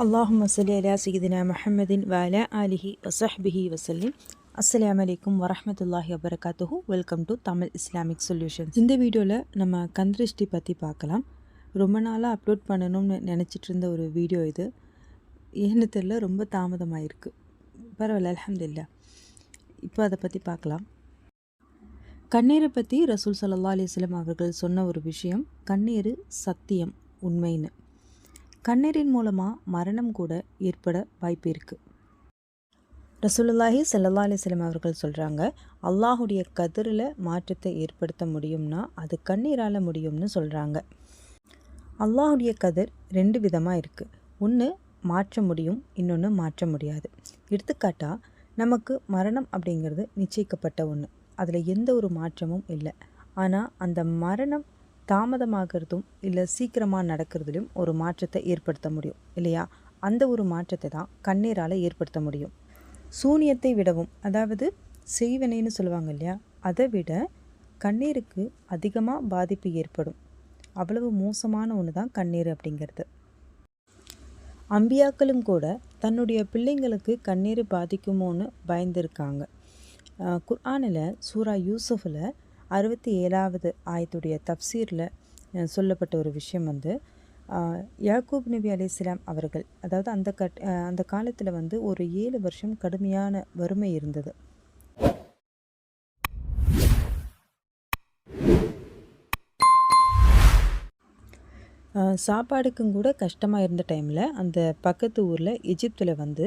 அல்லாஹும் வசலி அலா சையதினா முஹம்மதின் வாலா அலிஹி வசஹ்பிஹி வசல்லிம் அஸ்லாம் அலைக்கும் வரமத்துல்லாஹி வபரகாத்துஹு welcome to Tamil Islamic solutions இந்த வீடியோவில் நம்ம கந்திருஷ்டி பற்றி பார்க்கலாம். ரொம்ப நாளாக அப்லோட் பண்ணணும்னு நினச்சிட்டு இருந்த ஒரு வீடியோ இது. ஏன்னு தெரில ரொம்ப தாமதமாக தாமதமாயிருக்கு பரவாயில்ல அலமதுல்லா இப்போ அதை பற்றி பார்க்கலாம். கண்ணீரை பற்றி ரசூல் சல்லா அலிஸ்லாம் அவர்கள் சொன்ன ஒரு விஷயம் கண்ணீர் சத்தியம் உண்மைன்னு. கண்ணீரின் மூலமாக மரணம் கூட ஏற்பட வாய்ப்பு இருக்குது ரசூலுல்லாஹி சல்லா அலிஸ்லம் அவர்கள் சொல்கிறாங்க அல்லாஹுடைய கதிரில் மாற்றத்தை ஏற்படுத்த முடியும்னா அது கண்ணீரால் முடியும்னு சொல்கிறாங்க அல்லாஹுடைய கதிர் ரெண்டு விதமாக இருக்குது ஒன்று மாற்ற முடியும் இன்னொன்று மாற்ற முடியாது. எடுத்துக்காட்டாக நமக்கு மரணம் அப்படிங்கிறது நிச்சயிக்கப்பட்ட ஒன்று அதில் எந்த ஒரு மாற்றமும் இல்லை. ஆனால் அந்த மரணம் தாமதமாகிறதும் இல்லை சீக்கிரமாக நடக்கிறதுலையும் ஒரு மாற்றத்தை ஏற்படுத்த முடியும் இல்லையா? அந்த ஒரு மாற்றத்தை தான் கண்ணீரால் ஏற்படுத்த முடியும். சூனியத்தை விடவும் அதாவது செய்வனைன்னு சொல்லுவாங்க இல்லையா? அதை விட கண்ணீருக்கு அதிகமாக பாதிப்பு ஏற்படும். அவ்வளவு மோசமான ஒன்று தான் கண்ணீர் அப்படிங்கிறது. அம்பியாக்களும் கூட தன்னுடைய பிள்ளைங்களுக்கு கண்ணீர் பாதிக்குமோன்னு பயந்துருக்காங்க. குர்ஆனில் சூரா யூசுஃபில் அறுபத்தி ஏழாவது ஆயத்துடைய தப்சீரில் சொல்லப்பட்ட ஒரு விஷயம் வந்து யாக்கூப் நபி அலி இஸ்லாம் அவர்கள் அதாவது அந்த கட் அந்த காலத்தில் வந்து ஒரு ஏழு வருஷம் கடுமையான வறுமை இருந்தது. சாப்பாடுக்கும் கூட கஷ்டமாக இருந்த டைமில் அந்த பக்கத்து ஊரில் எஜிப்தில் வந்து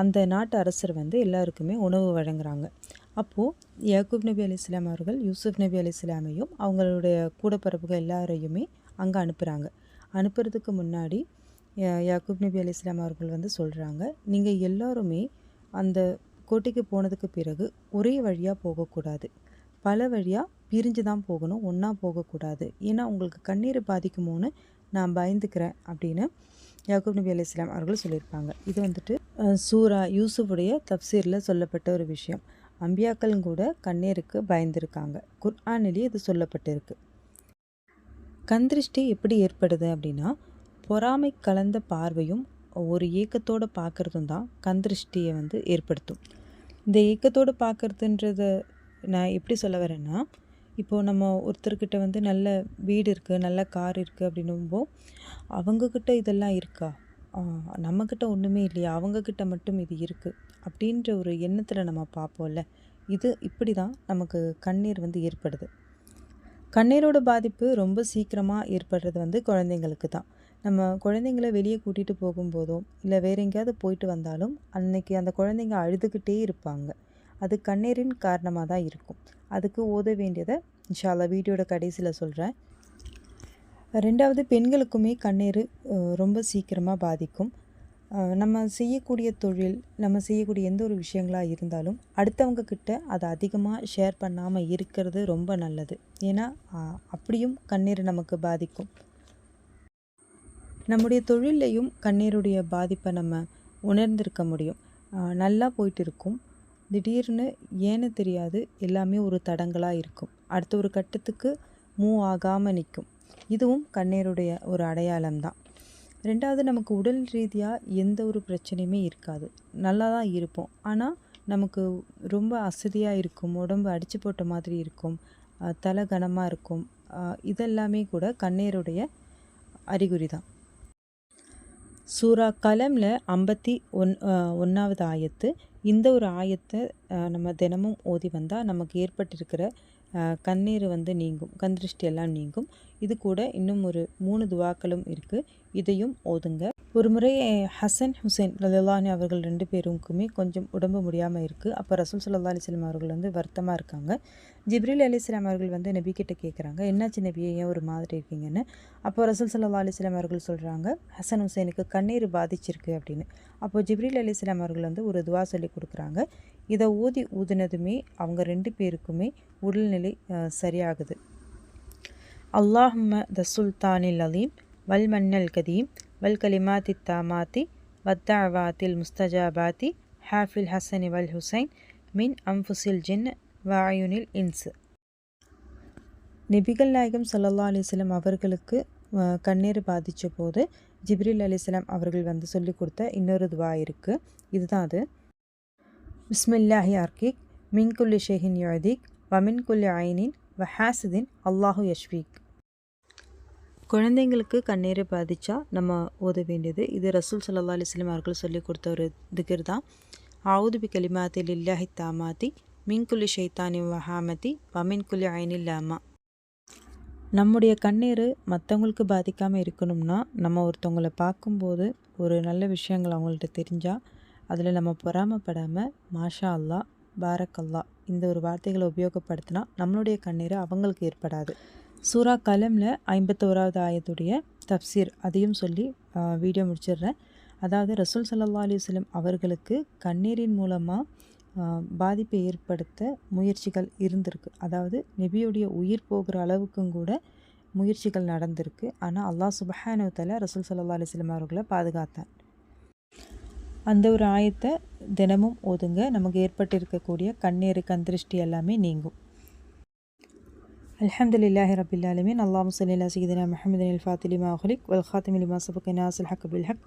அந்த நாட்டு அரசர் வந்து எல்லாருக்குமே உணவு வழங்குறாங்க. அப்போது யாக்கூப் நபி அலி இஸ்லாம் அவர்கள் யூசுப் நபி அலி இஸ்லாமையும் அவங்களுடைய கூடப்பரப்புகள் எல்லாரையுமே அங்கே அனுப்புகிறாங்க அனுப்புறதுக்கு முன்னாடி யாக்கூப் நபி அலி இஸ்லாம் அவர்கள் வந்து சொல்கிறாங்க நீங்கள் எல்லோருமே அந்த கோட்டைக்கு போனதுக்கு பிறகு ஒரே வழியாக போகக்கூடாது. பல வழியாக பிரிஞ்சு தான் போகணும் ஒன்றா போகக்கூடாது. ஏன்னா உங்களுக்கு கண்ணீர் பாதிக்குமோன்னு நான் பயந்துக்கிறேன் அப்படின்னு யாக்கூப் நபி அலி இஸ்லாம் அவர்கள் சொல்லியிருப்பாங்க. இது வந்துட்டு சூரா யூசுஃபுடைய தப்சீரில் சொல்லப்பட்ட ஒரு விஷயம். அம்பியாக்களும் கூட கண்ணீருக்கு பயந்துருக்காங்க. குர்ஆனிலேயே இது சொல்லப்பட்டிருக்கு. கந்திருஷ்டி எப்படி ஏற்படுது அப்படின்னா பொறாமை கலந்த பார்வையும் ஒரு ஏக்கத்தோடு பார்க்குறதும் தான் கந்திருஷ்டியை வந்து ஏற்படுத்தும். இந்த ஏக்கத்தோடு பார்க்குறதுன்றத நான் எப்படி சொல்ல வரேன்னா இப்போது நம்ம ஒருத்தர்கிட்ட வந்து நல்ல வீடு இருக்குது நல்ல கார் இருக்குது அப்படின்னும்போ அவங்கக்கிட்ட இதெல்லாம் இருக்கா? நம்மக்கிட்ட ஒன்றுமே இல்லையா அவங்கக்கிட்ட மட்டும் இது இருக்குது அப்படின்ற ஒரு எண்ணத்தில் நம்ம பார்ப்போம்ல. இது இப்படி தான் நமக்கு கண்ணீர் வந்து ஏற்படுது. கண்ணீரோட பாதிப்பு ரொம்ப சீக்கிரமாக ஏற்படுறது வந்து குழந்தைங்களுக்கு தான். நம்ம குழந்தைங்கள வெளியே கூட்டிகிட்டு போகும்போதோ இல்லை வேற எங்கேயாவது போயிட்டு வந்தாலும் அன்னைக்கு அந்த குழந்தைங்க அழுதுகிட்டே இருப்பாங்க. அது கண்ணீரின் காரணமாக தான் இருக்கும். அதுக்கு ஓத வேண்டியதை இன்ஷால்லா வீடியோட கடைசியில் சொல்கிறேன் ரெண்டாவது பெண்களுக்குமே கண்ணீர் ரொம்ப சீக்கிரமாக பாதிக்கும். நம்ம செய்யக்கூடிய தொழில் நம்ம செய்யக்கூடிய எந்த ஒரு விஷயங்களாக இருந்தாலும் அடுத்தவங்க கிட்ட அதை அதிகமாக ஷேர் பண்ணாமல் இருக்கிறது ரொம்ப நல்லது. ஏன்னா அப்படியும் கண்ணீர் நமக்கு பாதிக்கும். நம்முடைய தொழிலையும் கண்ணீருடைய பாதிப்பை நம்ம உணர்ந்திருக்க முடியும். நல்லா போயிட்டு இருக்கும். திடீர்னு ஏன்னு தெரியாது எல்லாமே ஒரு தடங்களாக இருக்கும். அடுத்த ஒரு கட்டத்துக்கு மூவ் ஆகாமல் நிற்கும். இதுவும் கண்ணீருடைய ஒரு அடையாளம்தான். ரெண்டாவது நமக்கு உடல் ரீதியாக எந்த ஒரு பிரச்சனையுமே இருக்காது. நல்லா தான் இருப்போம். ஆனால் நமக்கு ரொம்ப அசதியாக இருக்கும். உடம்பு அடித்து போட்ட மாதிரி இருக்கும். தலை கனமாக இருக்கும். இதெல்லாமே கூட கண்ணீருடைய அறிகுறி தான் சூரா கலமில் ஐம்பத்தி ஒன் ஒன்றாவது ஆயத்து இந்த ஒரு ஆயத்தை நம்ம தினமும் ஓதி வந்தால் நமக்கு ஏற்பட்டிருக்கிற கண்ணீர் வந்து நீங்கும் கந்திருஷ்டி எல்லாம் நீங்கும். இது கூட இன்னும் ஒரு மூணு துவாக்களும் இருக்குது இதையும் ஓதுங்க. ஒரு முறை ஹசன் ஹுசைன் ரலானி அவர்கள் ரெண்டு பேருக்குமே கொஞ்சம் உடம்பு முடியாமல் இருக்குது அப்போ ரசூல் சல்லா அலிஸ்லாம் அவர்கள் வந்து வருத்தமாக இருக்காங்க. ஜிப்ரில் அலிஸ்லாம் அவர்கள் வந்து நபி கேட்குறாங்க என்னாச்சு நபியை? ஏன் ஒரு மாதிரி இருக்கீங்கன்னு? அப்போ ரசூல் சல்லா அலிஸ்லாம் அவர்கள் சொல்கிறாங்க ஹசன் ஹுசைனுக்கு கண்ணீர் பாதிச்சிருக்கு அப்படின்னு. அப்போ ஜிப்ரில் அலிஸ்லாம் அவர்கள் வந்து ஒரு துவா சொல்லி கொடுக்குறாங்க. இதை ஊதி ஊதினதுமே அவங்க ரெண்டு பேருக்குமே உடல்நிலை சரியாகுது. அல்லாஹும்ம த சுல்தானில் அலீம் வல் மன்னல் கதீம் வல் கலிமாத்தி தாமாத்தி வத்தாவாத்தில் முஸ்தஜாபாத்தி ஹாஃபில் ஹசனி வல் ஹுசைன் மின் அம்ஃபுசில் ஜின் வாயுனில் இன்சு நபிகள் நாயகம் சல்லா அலிஸ்லாம் அவர்களுக்கு கண்ணீர் பாதித்த போது ஜிப்ரில் அலிஸ்லாம் அவர்கள் வந்து சொல்லி கொடுத்த இன்னொரு துவா இருக்குது இதுதான் அது. பிஸ்மில்லாஹி அர்கிக் மின்குல்லி ஷேஹின் யோதிக் வமின்குல்லி ஐனின் வஹாசிதின் அல்லாஹு யஷ்வீக் குழந்தைங்களுக்கு கண்ணீரை பாதித்தா நம்ம ஓத வேண்டியது. இது ரசூல் சல்லா அலிஸ்லாம் அவர்கள் சொல்லி கொடுத்த ஒரு திகர் தான். ஆவுதுபி கலிமாத்தில் இல்லாஹி தாமாத்தி மின்குல்லி ஷைத்தானி வஹாமதி வமின்குல்லி ஐனில்லாமா நம்முடைய கண்ணீர் மற்றவங்களுக்கு பாதிக்காமல் இருக்கணும்னா நம்ம ஒருத்தவங்களை பார்க்கும்போது ஒரு நல்ல விஷயங்கள் அவங்கள்ட்ட தெரிஞ்சால் அதில் நம்ம பொறாமப்படாமல் மாஷா அல்லா பாரக்கல்லா இந்த ஒரு வார்த்தைகளை உபயோகப்படுத்தினா நம்மளுடைய கண்ணீர் அவங்களுக்கு ஏற்படாது. சூரா கலமில் ஐம்பத்தோராவது ஆயத்துடைய தப்சீர் அதையும் சொல்லி வீடியோ முடிச்சிடுறேன். அதாவது ரசூல் சல்லா அலிஸ்லம் அவர்களுக்கு கண்ணீரின் மூலமாக பாதிப்பை ஏற்படுத்த முயற்சிகள் இருந்திருக்கு. அதாவது நெபியுடைய உயிர் போகிற அளவுக்கும் கூட முயற்சிகள் நடந்திருக்கு. ஆனால் அல்லாஹ் சுபஹானுவத்தில் ரசூல் சல்லா அலிஸ்லம் அவர்களை பாதுகாத்தான். அந்த ஒரு ஆயத்தை தினமும் ஓதுங்க நமக்கு ஏற்பட்டிருக்கக்கூடிய கண்ணீர் கந்திருஷ்டி எல்லாமே நீங்கும் الحمد لله رب العالمين اللهم صل على سيدنا محمد الفاتح لما أخلق والخاتم لما سبق ناس الحق بالحق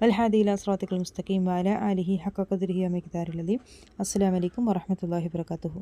والهادي إلى صراطك المستقيم وعلى آله حق قدره ومقداره العظيم السلام عليكم ورحمة الله وبركاته